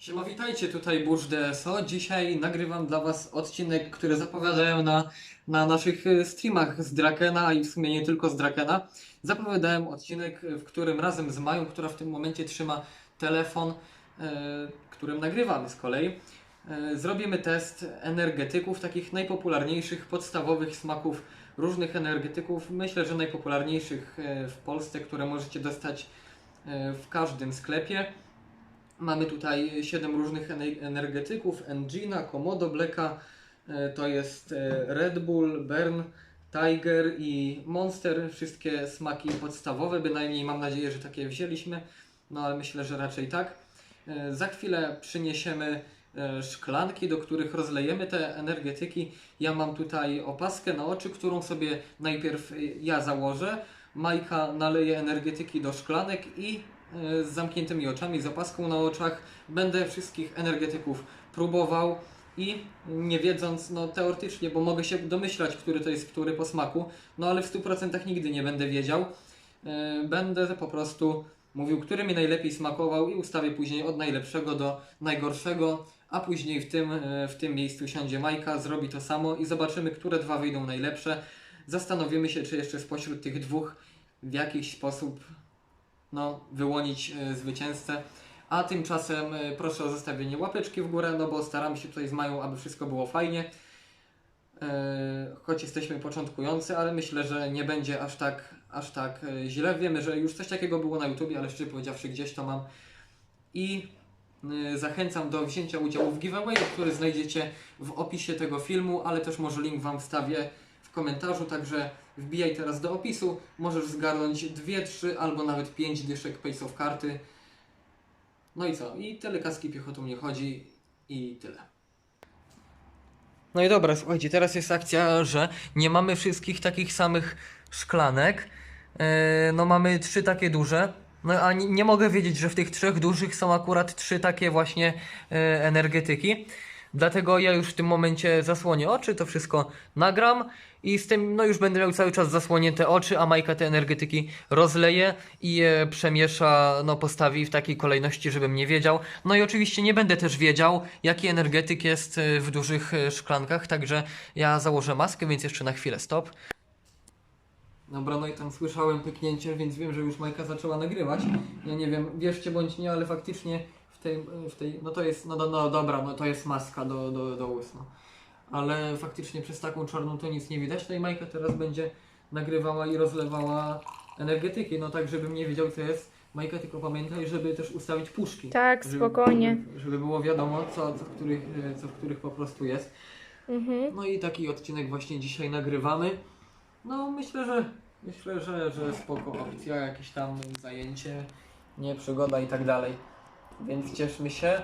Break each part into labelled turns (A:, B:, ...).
A: Siema, witajcie, tutaj Burz DSO. Dzisiaj nagrywam dla Was odcinek, który zapowiadałem na, na naszych e, streamach z Drakena i w sumie nie tylko z Drakena. Zapowiadałem odcinek, w którym razem z Mają, która w tym momencie trzyma telefon, e, którym nagrywamy z kolei, e, zrobimy test energetyków, takich najpopularniejszych, podstawowych smaków różnych energetyków. Myślę, że najpopularniejszych e, w Polsce, które możecie dostać e, w każdym sklepie. Mamy tutaj 7 różnych ener- energetyków, Engina, Komodo, Blacka, e, to jest e, Red Bull, Bern, Tiger i Monster, wszystkie smaki podstawowe, bynajmniej mam nadzieję, że takie wzięliśmy, no ale myślę, że raczej tak. E, Za chwilę przyniesiemy szklanki, do których rozlejemy te energetyki. Ja mam tutaj opaskę na oczy, którą sobie najpierw ja założę. Majka naleje energetyki do szklanek i z zamkniętymi oczami, z opaską na oczach będę wszystkich energetyków próbował i nie wiedząc, no teoretycznie, bo mogę się domyślać, który to jest który po smaku, no ale w 100% nigdy nie będę wiedział. E, Będę po prostu mówił, który mi najlepiej smakował i ustawię później od najlepszego do najgorszego, a później w tym, e, w tym miejscu siądzie Majka, zrobi to samo i zobaczymy, które dwa wyjdą najlepsze. Zastanowimy się, czy jeszcze spośród tych dwóch w jakiś sposób no, wyłonić e, zwycięzcę. A tymczasem e, proszę o zostawienie łapeczki w górę, no bo staram się tutaj z Mają, aby wszystko było fajnie. E, choć jesteśmy początkujący, ale myślę, że nie będzie aż tak, aż tak źle. Wiemy, że już coś takiego było na YouTubie, ale szczerze powiedziawszy gdzieś to mam. I zachęcam do wzięcia udziału w giveawayu, który znajdziecie w opisie tego filmu, ale też może link Wam wstawię w komentarzu, także wbijaj teraz do opisu. Możesz zgarnąć 2, 3 albo nawet 5 dyszek Pace karty. No i co? I tyle kaski piechotą nie chodzi i tyle. No i dobra, słuchajcie, teraz jest akcja, że nie mamy wszystkich takich samych szklanek. Yy, no mamy trzy takie duże. No a nie, nie mogę wiedzieć, że w tych trzech dużych są akurat trzy takie właśnie yy, energetyki. Dlatego ja już w tym momencie zasłonię oczy, to wszystko nagram i z tym no już będę miał cały czas zasłonięte oczy, a Majka te energetyki rozleje i je przemiesza, no postawi w takiej kolejności, żebym nie wiedział. No i oczywiście nie będę też wiedział, jaki energetyk jest y, w dużych y, szklankach, także ja założę maskę, więc jeszcze na chwilę stop. Dobra, no i tam słyszałem pyknięcie, więc wiem, że już Majka zaczęła nagrywać. Ja nie wiem, wierzcie bądź nie, ale faktycznie tej, w tej no to jest, no, no, no dobra, no to jest maska do, do, do ust, no. Ale faktycznie przez taką czarną to nic nie widać. No i Majka teraz będzie nagrywała i rozlewała energetyki, no tak, żebym nie wiedział co jest. Majka, tylko pamiętaj, żeby też ustawić puszki.
B: Tak,
A: Żeby-
B: spokojnie.
A: Żeby, żeby było wiadomo, co, co, w których, co w których po prostu jest.
B: Mhm.
A: No i taki odcinek właśnie dzisiaj nagrywamy. No myślę, że myślę, że, że spoko opcja, jakieś tam zajęcie, nie przygoda i tak dalej. Więc cieszmy się.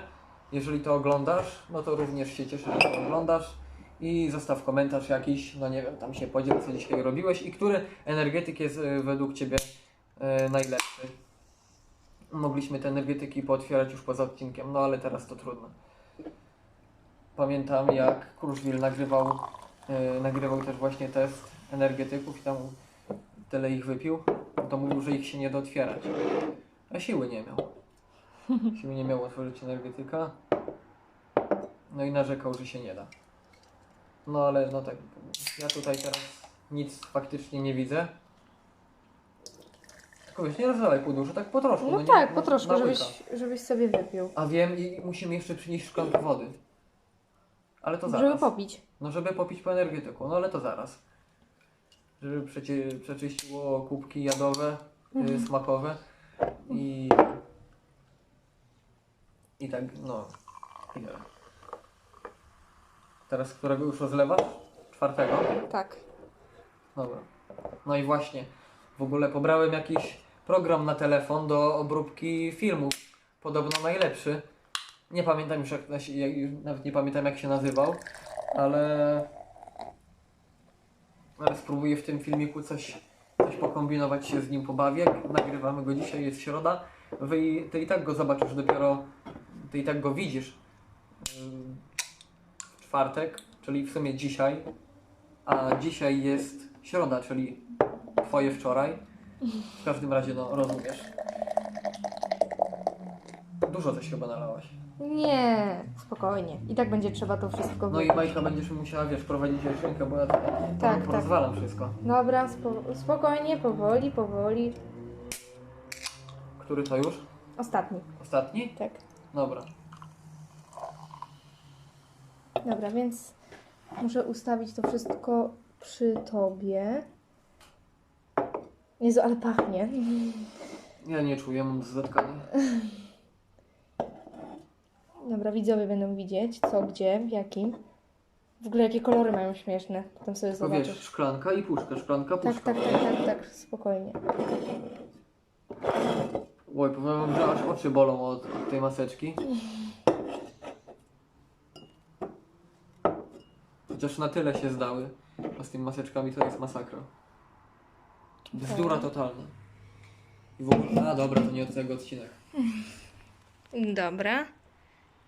A: Jeżeli to oglądasz, no to również się cieszę, że to oglądasz. I zostaw komentarz jakiś, no nie wiem, tam się podziel, co dzisiaj robiłeś i który energetyk jest e, według Ciebie e, najlepszy. Mogliśmy te energetyki pootwierać już poza odcinkiem, no ale teraz to trudno. Pamiętam jak Kruszwil nagrywał, e, nagrywał też właśnie test energetyków i tam tyle ich wypił, to mówił, że ich się nie da otwierać. A siły nie miał. Siły nie miał otworzyć energetyka. No i narzekał, że się nie da. No ale no tak, ja tutaj teraz nic faktycznie nie widzę. Tylko wiesz, nie rozlewaj po dużo, tak po troszku.
B: No
A: nie-
B: tak, po troszku,
A: na
B: żebyś,
A: łyka.
B: żebyś sobie wypił.
A: A wiem i musimy jeszcze przynieść szklankę wody. Ale to zaraz.
B: Żeby popić.
A: No żeby popić po energetyku, no ale to zaraz. Żeby przecie, przeczyściło kubki jadowe, y, smakowe i... I tak, no. I tyle. Teraz którego już rozlewasz? Czwartego?
B: Tak.
A: Dobra. No i właśnie, w ogóle pobrałem jakiś program na telefon do obróbki filmów. Podobno najlepszy. Nie pamiętam już, jak, jak, nawet nie pamiętam jak się nazywał, ale... Ale spróbuję w tym filmiku coś, coś pokombinować się z nim pobawię. Nagrywamy go dzisiaj, jest środa. Wy, ty i tak go zobaczysz dopiero, ty i tak go widzisz w czwartek, czyli w sumie dzisiaj. A dzisiaj jest środa, czyli twoje wczoraj. W każdym razie, no rozumiesz. Dużo coś chyba nalałaś.
B: Nie, spokojnie. I tak będzie trzeba to wszystko
A: No i
B: wypić.
A: Majka będziesz musiała, wiesz, prowadzić ręczynkę, bo ja
B: Tak,
A: tak,
B: tak.
A: rozwalam wszystko.
B: Dobra, spo, spokojnie, powoli, powoli.
A: Który to już?
B: Ostatni,
A: Ostatni?
B: tak.
A: Dobra.
B: Dobra, więc muszę ustawić to wszystko przy tobie. Jezu, ale pachnie.
A: Ja nie czuję, mam zatkanie.
B: Dobra, widzowie będą widzieć, co, gdzie, w jakim. W ogóle jakie kolory mają śmieszne. Potem sobie
A: To wiesz,
B: zobaczysz.
A: szklanka i puszka, szklanka,
B: Tak,
A: puszka.
B: tak, tak, tak, tak, spokojnie.
A: Oj, powiem wam, że aż oczy bolą od, od tej maseczki. Chociaż na tyle się zdały, a z tymi maseczkami to jest masakra. Bzdura totalna. I w ogóle, a dobra, to nie od tego odcinek.
B: Dobra.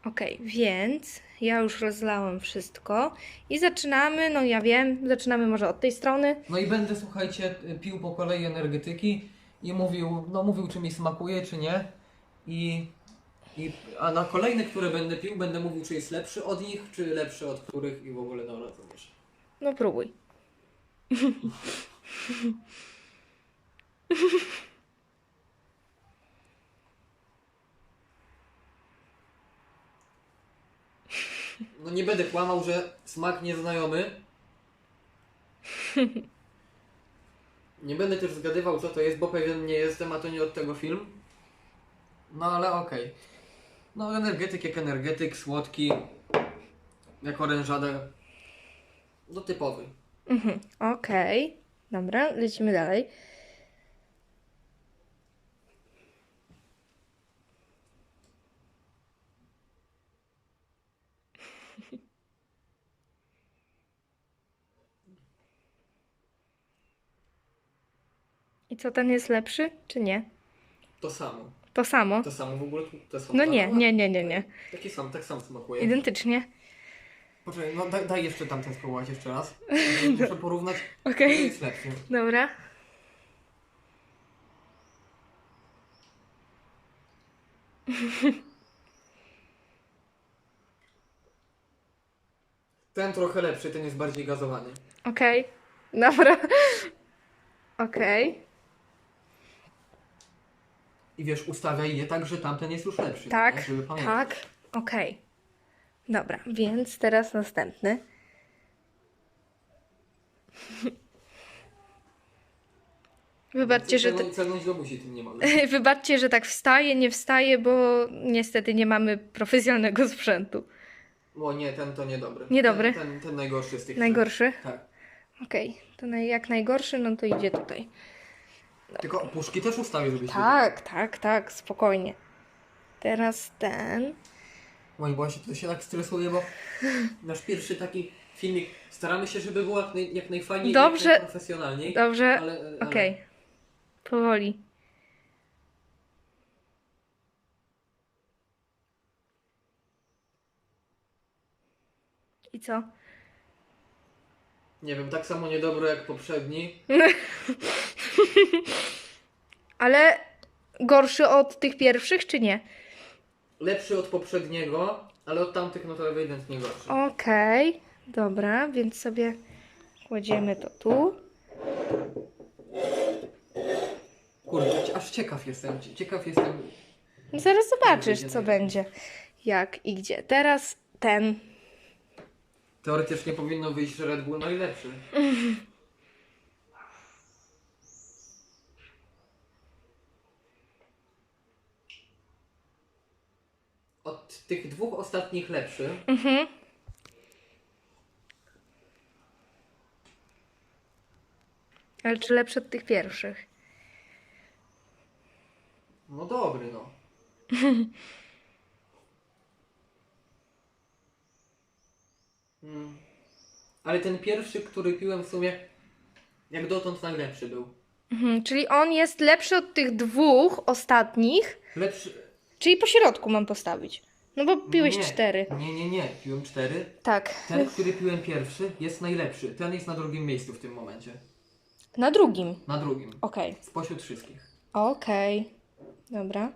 B: Okej, więc ja już rozlałam wszystko i zaczynamy, no ja wiem, zaczynamy może od tej strony.
A: No i będę, słuchajcie, pił po kolei energetyki i mówił, no mówił czy mi smakuje, czy nie. I, i, a na kolejne, które będę pił, będę mówił, czy jest lepszy od nich, czy lepszy od których i w ogóle, dobra, to wiesz.
B: No próbuj.
A: No nie będę kłamał, że smak nieznajomy. Nie będę też zgadywał, co to jest, bo pewien nie jestem, a to nie od tego film. No ale okej. No energetyk jak energetyk, słodki, jak orężada. No typowy.
B: Mhm. Okej, dobra, lecimy dalej. I co, ten jest lepszy, czy nie?
A: To samo.
B: To samo?
A: To samo w ogóle, to samo.
B: No nie, nie, nie, nie, nie.
A: Taki sam, tak sam smakuje.
B: Identycznie.
A: Poczekaj, no daj, daj jeszcze tamten spróbować jeszcze raz. Muszę porównać,
B: Okej,
A: który jest lepszy.
B: dobra.
A: Ten trochę lepszy, ten jest bardziej gazowany.
B: Okej, dobra. Okej,
A: I wiesz, ustawiaj je tak, że tamten jest już lepszy. nie?
B: tak,
A: Żeby pamiętać.
B: tak, okej. Dobra, więc teraz następny. Wybaczcie, że,
A: nie
B: wybaczcie, że tak wstaje, nie wstaje, bo niestety nie mamy profesjonalnego sprzętu.
A: O nie, ten to niedobry.
B: Niedobry?
A: Ten, ten, ten najgorszy z tych
B: Najgorszy?
A: trzech. Tak.
B: Okej, to naj, jak najgorszy, no to idzie tutaj.
A: Tylko puszki też ustawię, żebyś
B: Tak, tak, tak, spokojnie. Teraz ten.
A: Oj, się, to się tak stresuję, bo nasz pierwszy taki filmik, staramy się, żeby było jak, naj, jak najfajniej,
B: Dobrze.
A: jak najprofesjonalniej.
B: Dobrze,
A: Ale, ale
B: okej. Powoli. I co?
A: Nie wiem, tak samo niedobry jak poprzedni.
B: Ale gorszy od tych pierwszych, czy nie?
A: Lepszy od poprzedniego, ale od tamtych no to ewidentnie gorszy.
B: Okej, dobra, więc sobie kładziemy to tu.
A: Kurde, aż ciekaw jestem, ciekaw jestem.
B: Zaraz zobaczysz, co będzie. Jak i gdzie. Teraz ten.
A: Teoretycznie powinno wyjść, że Red Bull najlepszy. Od tych dwóch ostatnich lepszy.
B: Mhm. Ale czy lepszy od tych pierwszych?
A: No dobry, no. Mm. Ale ten pierwszy, który piłem w sumie, jak dotąd najlepszy był.
B: Mhm, czyli on jest lepszy od tych dwóch ostatnich,
A: Lepszy.
B: czyli po środku mam postawić. No bo piłeś
A: nie,
B: cztery.
A: Nie, nie, nie. Piłem cztery.
B: Tak.
A: Ten, który piłem pierwszy, jest najlepszy. Ten jest na drugim miejscu w tym momencie.
B: Na drugim.
A: Na drugim.
B: Okej.
A: Spośród wszystkich.
B: Okej. Dobra.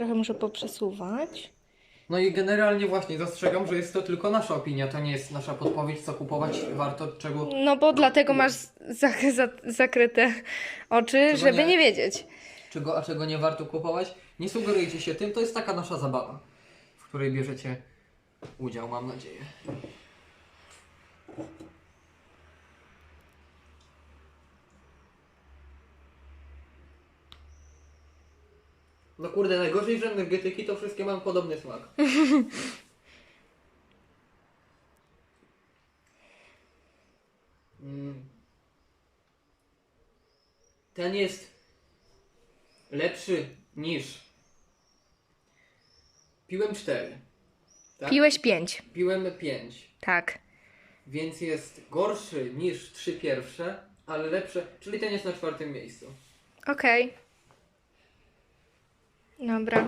B: Trochę muszę poprzesuwać.
A: No i generalnie właśnie zastrzegam, że jest to tylko nasza opinia, to nie jest nasza podpowiedź, co kupować warto, czego...
B: No bo dlatego masz zak- za- zakryte oczy,
A: Czego
B: żeby
A: nie-
B: nie wiedzieć.
A: czego, a czego nie warto kupować. Nie sugerujcie się tym, to jest taka nasza zabawa, w której bierzecie udział, mam nadzieję. No kurde, najgorzej, że energetyki to wszystkie mają podobny smak. Mm. Ten jest lepszy niż. Piłem 4. Tak?
B: Piłeś pięć.
A: Piłem 5.
B: Tak.
A: Więc jest gorszy niż trzy pierwsze, ale lepsze. Czyli ten jest na czwartym miejscu.
B: Okej. Dobra.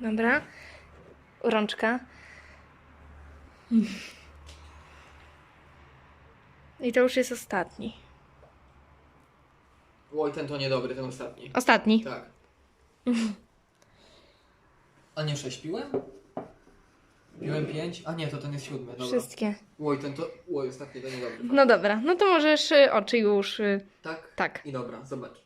B: Dobra. Rączka. I to już jest ostatni.
A: Oj, ten to niedobry, ten ostatni.
B: Ostatni.
A: Tak. A nie 6 piłem? 5? A nie, to ten jest siódmy, dobra.
B: Wszystkie.
A: Oj, ten to. Oj, ostatni to niedobry.
B: No dobra, no to możesz y, oczy już. y,
A: Tak?
B: Tak.
A: I dobra, zobacz.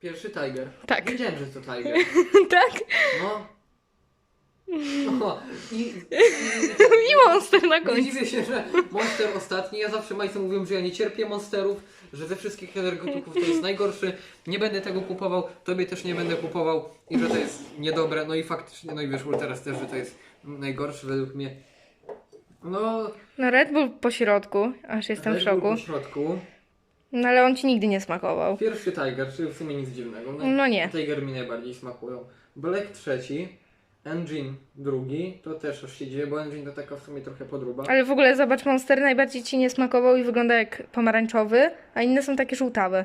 A: Pierwszy Tiger.
B: Tak.
A: Wiedziałem, że to Tiger.
B: tak?
A: No. O, i, i,
B: I monster na
A: Nie
B: końcu.
A: dziwię się, że Monster ostatni. Ja zawsze Majce mówiłem, że ja nie cierpię monsterów, że ze wszystkich energetyków to jest najgorszy. Nie będę tego kupował, tobie też nie będę kupował i że to jest niedobre. No i faktycznie, no i wyszło teraz też, że to jest najgorszy według mnie. No,
B: No Red Bull po środku, aż jestem w
A: Red Bull
B: szoku.
A: po środku.
B: No ale on ci nigdy nie smakował.
A: Pierwszy Tiger, czyli w sumie nic dziwnego.
B: No nie.
A: Tiger mi najbardziej smakują. Black trzeci. Engine drugi, to też aż się dzieje, bo Engine to taka w sumie trochę podruba.
B: Ale w ogóle zobacz, Monster najbardziej ci nie smakował i wygląda jak pomarańczowy, a inne są takie żółtawe.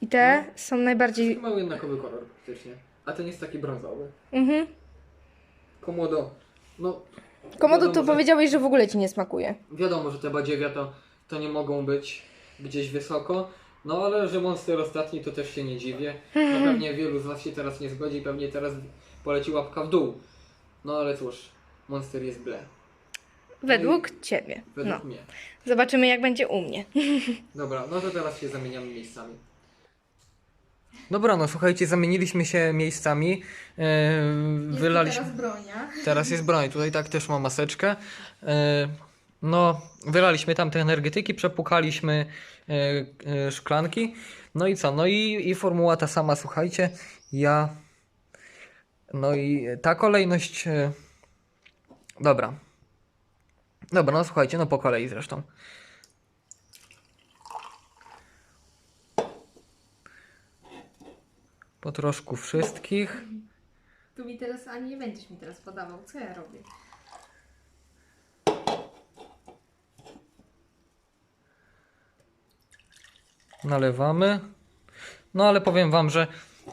B: I te
A: No.
B: są najbardziej.
A: Mały jednakowy kolor praktycznie. A ten jest taki brązowy.
B: Mhm.
A: Komodo. No,
B: Komodo to
A: że-
B: powiedziałeś, że w ogóle ci nie smakuje.
A: wiadomo, że te badziewia to, to nie mogą być gdzieś wysoko. No ale że Monster ostatni to też się nie dziwię. No pewnie wielu z Was się teraz nie zgodzi, pewnie teraz poleci łapka w dół. No ale cóż, Monster jest ble.
B: Według ciebie.
A: Według
B: No.
A: mnie.
B: Zobaczymy, jak będzie u mnie.
A: Dobra, no to teraz się zamieniamy miejscami. Dobra, no słuchajcie, zamieniliśmy się miejscami. Yy, wylaliśmy.
B: bronia.
A: Teraz jest broń, tutaj tak też ma maseczkę. E, No, wylaliśmy tam te energetyki, przepukaliśmy e, e, szklanki. No i co? No i, i formuła ta sama, słuchajcie. Ja. No i ta kolejność. e, Dobra. Dobra, no słuchajcie, no po kolei zresztą. Po troszku wszystkich.
B: Tu mi teraz, ani nie będziesz mi teraz podawał, co ja robię.
A: nalewamy. No ale powiem wam, że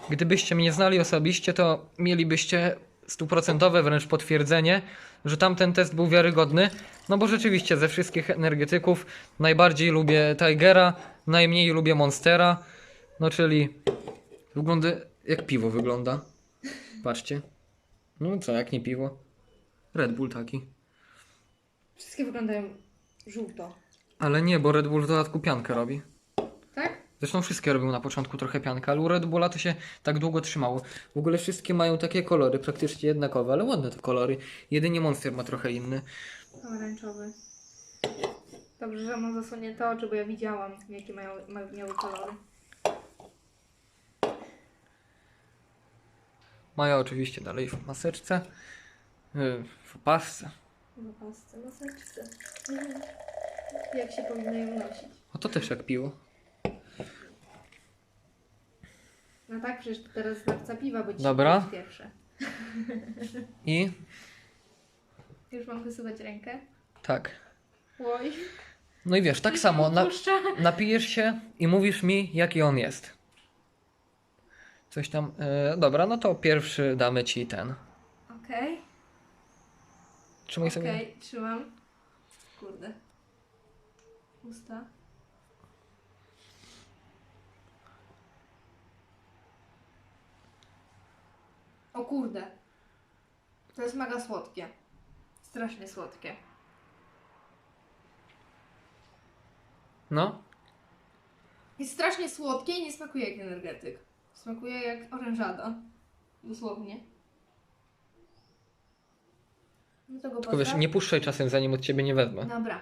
A: gdybyście mnie znali osobiście, to mielibyście stuprocentowe wręcz potwierdzenie, że tamten test był wiarygodny. No bo rzeczywiście ze wszystkich energetyków najbardziej lubię Tigera, najmniej lubię Monstera. No czyli wygląda jak piwo wygląda. Patrzcie. No co, jak nie piwo? Red Bull taki.
B: Wszystkie wyglądają żółto.
A: Ale nie, bo Red Bull w dodatku piankę robi. Zresztą wszystkie robią na początku trochę piankę, ale u Red Bulla to się tak długo trzymało. W ogóle wszystkie mają takie kolory, praktycznie jednakowe, ale ładne te kolory. Jedynie Monster ma trochę inny.
B: Pomarańczowy. Dobrze, że mam zasłonięte oczy, bo ja widziałam, jakie mają, ma, miały kolory.
A: Maja oczywiście dalej w maseczce, yy, w opasce.
B: Na pasce, maseczce. Jak się powinno ją nosić?
A: A to też jak piło.
B: No tak, przecież to teraz znawca piwa, bo ci
A: Dobra.
B: pierwsze.
A: I
B: Już mam wysuwać rękę?
A: tak.
B: Oj.
A: No i wiesz, tak samo na,
B: Puszcza.
A: napijesz się i mówisz mi, jaki on jest. Coś tam. Yy, dobra, no to pierwszy damy ci ten.
B: Okej,
A: Trzymaj sobie.
B: okej, trzymam. Kurde. Usta. O kurde. To jest mega słodkie. Strasznie słodkie.
A: No,
B: Jest strasznie słodkie i nie smakuje jak energetyk. Smakuje jak orężada. Dosłownie. No to go
A: tylko wiesz, nie puszczaj czasem zanim od ciebie nie wezmę.
B: Dobra.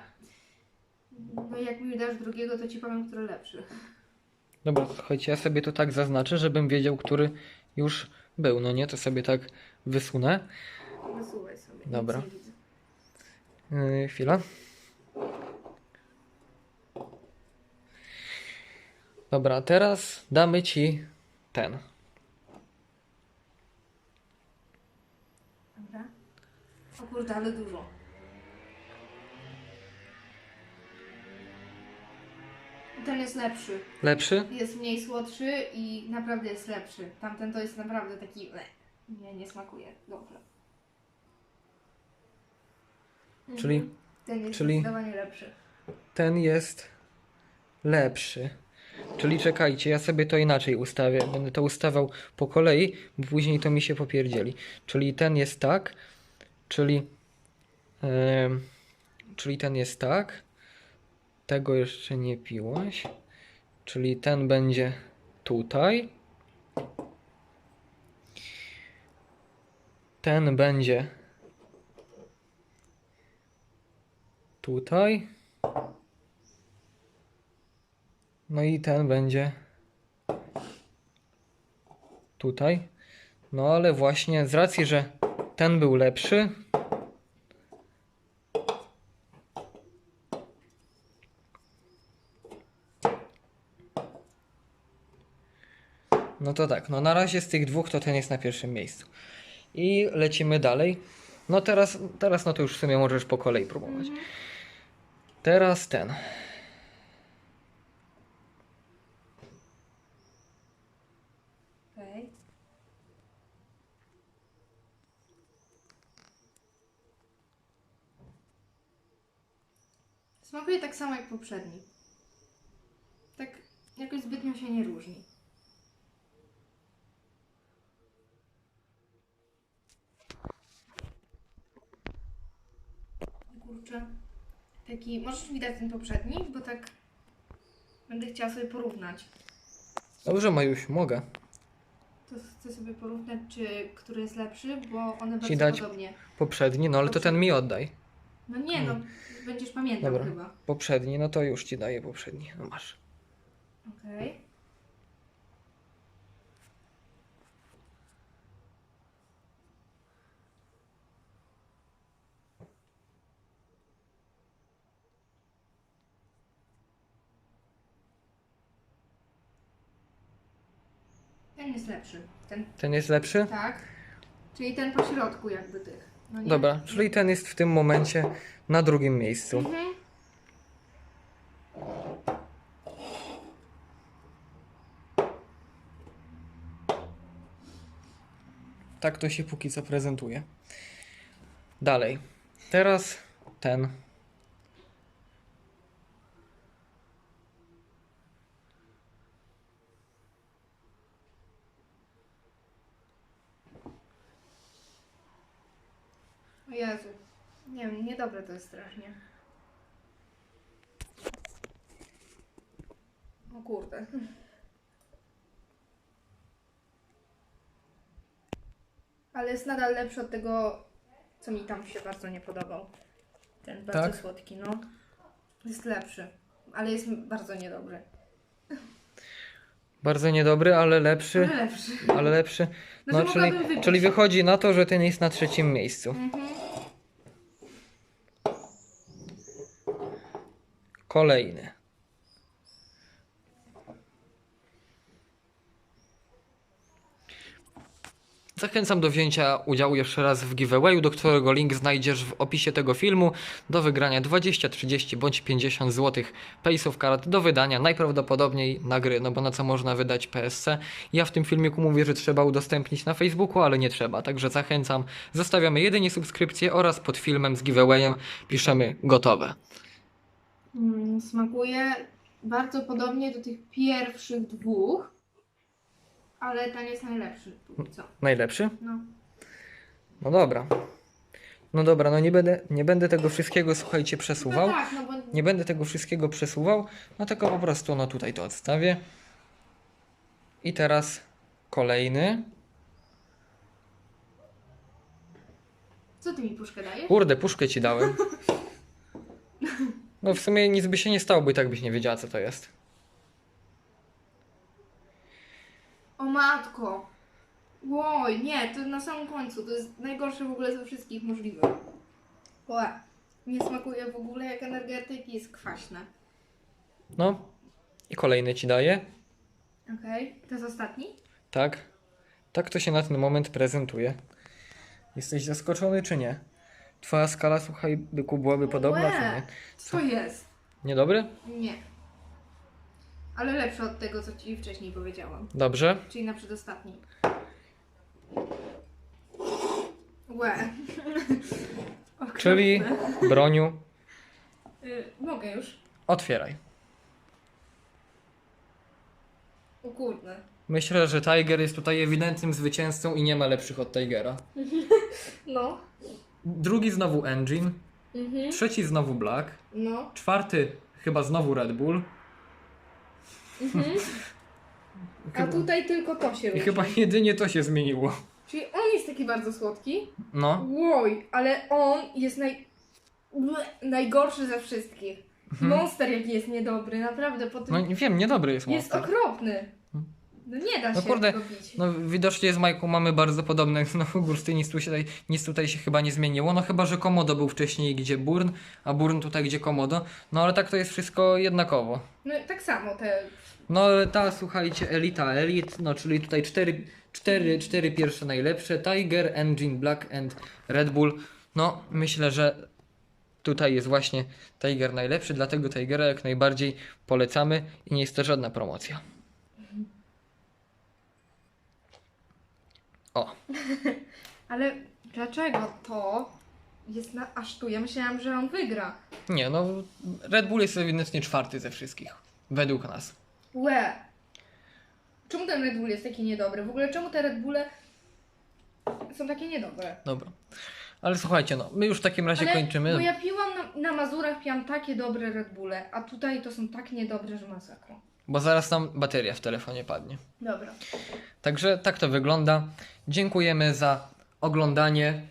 B: No i jak mi dasz drugiego, to ci powiem, który lepszy.
A: Dobra, słuchajcie, ja sobie to tak zaznaczę, żebym wiedział, który już był, no nie? To sobie tak wysunę.
B: Wysuwaj sobie.
A: Dobra. Yy, chwila. Dobra, teraz damy ci ten.
B: Dobra. O kurde, ale dużo. Ten jest lepszy.
A: Lepszy?
B: Jest mniej słodszy i naprawdę jest lepszy. Tamten to jest naprawdę taki... Le. Nie, nie smakuje. Dobrze.
A: Czyli
B: Mhm. Ten jest
A: czyli-
B: zdecydowanie lepszy.
A: ten jest lepszy. Czyli czekajcie, ja sobie to inaczej ustawię. Będę to ustawiał po kolei, bo później to mi się popierdzieli. Czyli ten jest tak, czyli em, czyli ten jest tak. Tego jeszcze nie piłaś. Czyli ten będzie tutaj. Ten będzie tutaj. No i ten będzie tutaj. No ale właśnie z racji, że ten był lepszy, no to tak, no na razie z tych dwóch to ten jest na pierwszym miejscu. I lecimy dalej. No teraz, teraz no to już w sumie możesz po kolei próbować. Teraz ten.
B: Okej. Smakuje tak samo jak poprzedni. Tak jakoś zbytnio się nie różni. Kurczę. Taki, możesz widać ten poprzedni, bo tak będę chciała sobie porównać.
A: Dobrze, Majuś, mogę.
B: To chcę sobie porównać, czy który jest lepszy, bo one
A: Ci
B: bardzo
A: dać-
B: podobnie.
A: Poprzedni, no ale to ten mi oddaj.
B: No nie, no będziesz pamiętał
A: Dobra.
B: chyba.
A: Poprzedni, no to już ci daję poprzedni. No masz.
B: Okej. Ten jest lepszy. Ten
A: Ten jest lepszy?
B: tak. Czyli ten po środku jakby tych. No nie?
A: Dobra, czyli ten jest w tym momencie na drugim miejscu.
B: Mhm.
A: Tak to się póki co prezentuje. Dalej. Teraz ten.
B: O Jezu. Nie wiem, niedobre to jest strasznie. O kurde. Ale jest nadal lepszy od tego, co mi tam się bardzo nie podobał. Ten bardzo
A: Tak?
B: słodki, no. Jest lepszy, ale jest bardzo niedobry.
A: Bardzo niedobry, ale lepszy.
B: Ale lepszy.
A: Ale lepszy. No,
B: Znaczy,
A: czyli,
B: mogłabym
A: czyli wychodzi na to, że ten jest na trzecim miejscu.
B: Mhm.
A: Kolejny. Zachęcam do wzięcia udziału jeszcze raz w giveawayu, do którego link znajdziesz w opisie tego filmu. Do wygrania 20, 30 bądź 50 zł Pace Card do wydania najprawdopodobniej na gry, no bo na co można wydać PSC. Ja w tym filmiku mówię, że trzeba udostępnić na Facebooku, ale nie trzeba, także zachęcam. Zostawiamy jedynie subskrypcję oraz pod filmem z giveawayem piszemy gotowe.
B: Mm, smakuje bardzo podobnie do tych pierwszych dwóch, ale ten jest najlepszy. póki Co?
A: Najlepszy?
B: No.
A: No dobra. No dobra, no nie będę, nie będę tego wszystkiego, słuchajcie, przesuwał.
B: No tak, no bo
A: Nie będę tego wszystkiego przesuwał, no tylko po prostu no tutaj to odstawię. I teraz kolejny.
B: co ty mi puszkę dajesz?
A: Kurde, puszkę ci dałem. No w sumie nic by się nie stało, bo i tak byś nie wiedziała co to jest.
B: O matko! Oj, nie, to na samym końcu. To jest najgorsze w ogóle ze wszystkich możliwych. Łe. Nie smakuje w ogóle jak energetyk i jest kwaśne.
A: No. I kolejny ci daję.
B: Okej, to jest ostatni?
A: Tak. Tak to się na ten moment prezentuje. Jesteś zaskoczony czy nie? Twoja skala, słuchaj, byku, byłaby podobna czy nie?
B: Co jest?
A: Niedobry?
B: Nie. Ale lepsze od tego, co ci wcześniej powiedziałam.
A: Dobrze.
B: Czyli na przedostatni. Łe. Okropne.
A: Czyli, broniu,
B: Y, mogę już.
A: otwieraj.
B: O kurde.
A: Myślę, że Tiger jest tutaj ewidentnym zwycięzcą i nie ma lepszych od Tigera.
B: No.
A: Drugi znowu Engine,
B: Mhm.
A: trzeci znowu Black,
B: No.
A: czwarty chyba znowu Red Bull.
B: Mhm. A
A: Chyba-
B: tutaj tylko to się
A: I
B: różni.
A: chyba jedynie to się zmieniło.
B: Czyli on jest taki bardzo słodki.
A: No,
B: Łoj, ale on jest naj... Ble, najgorszy ze wszystkich. Monster jaki jest niedobry, naprawdę po tym
A: no nie wiem, niedobry jest
B: jest
A: Monster.
B: okropny. No nie da
A: No
B: się
A: kurde,
B: go bić.
A: No widocznie z Majką mamy bardzo podobne, no gursty, nic, tutaj, nic tutaj się chyba nie zmieniło, no chyba, że Komodo był wcześniej gdzie Burn, a Burn tutaj gdzie Komodo, no ale tak to jest wszystko jednakowo.
B: No tak samo te...
A: No ale ta, słuchajcie, Elita Elite, no czyli tutaj cztery, cztery, cztery pierwsze najlepsze, Tiger, Engine, Black and Red Bull, no myślę, że tutaj jest właśnie Tiger najlepszy, dlatego Tigera jak najbardziej polecamy i nie jest to żadna promocja. O,
B: Ale dlaczego to jest na aż tu? Ja myślałam, że on wygra.
A: nie no, Red Bull jest ewidentnie czwarty ze wszystkich, według nas.
B: Łe. Czemu ten Red Bull jest taki niedobry? W ogóle czemu te Red Bulle są takie niedobre?
A: Dobra. Ale słuchajcie, no, my już w takim razie
B: Ale,
A: kończymy.
B: Bo ja piłam na, na Mazurach, piłam takie dobre Red Bulle, a tutaj to są tak niedobre, że masakra.
A: Bo zaraz nam bateria w telefonie padnie.
B: Dobra.
A: Także tak to wygląda. Dziękujemy za oglądanie.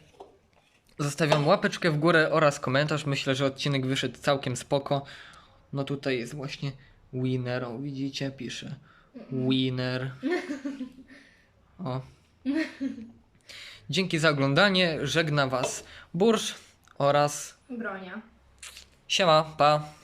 A: Zostawiam łapeczkę w górę oraz komentarz. Myślę, że odcinek wyszedł całkiem spoko. No tutaj jest właśnie winner. O, widzicie? Pisze. Winner. O. Dzięki za oglądanie. Żegna Was Bursz oraz
B: Bronia.
A: siema, pa.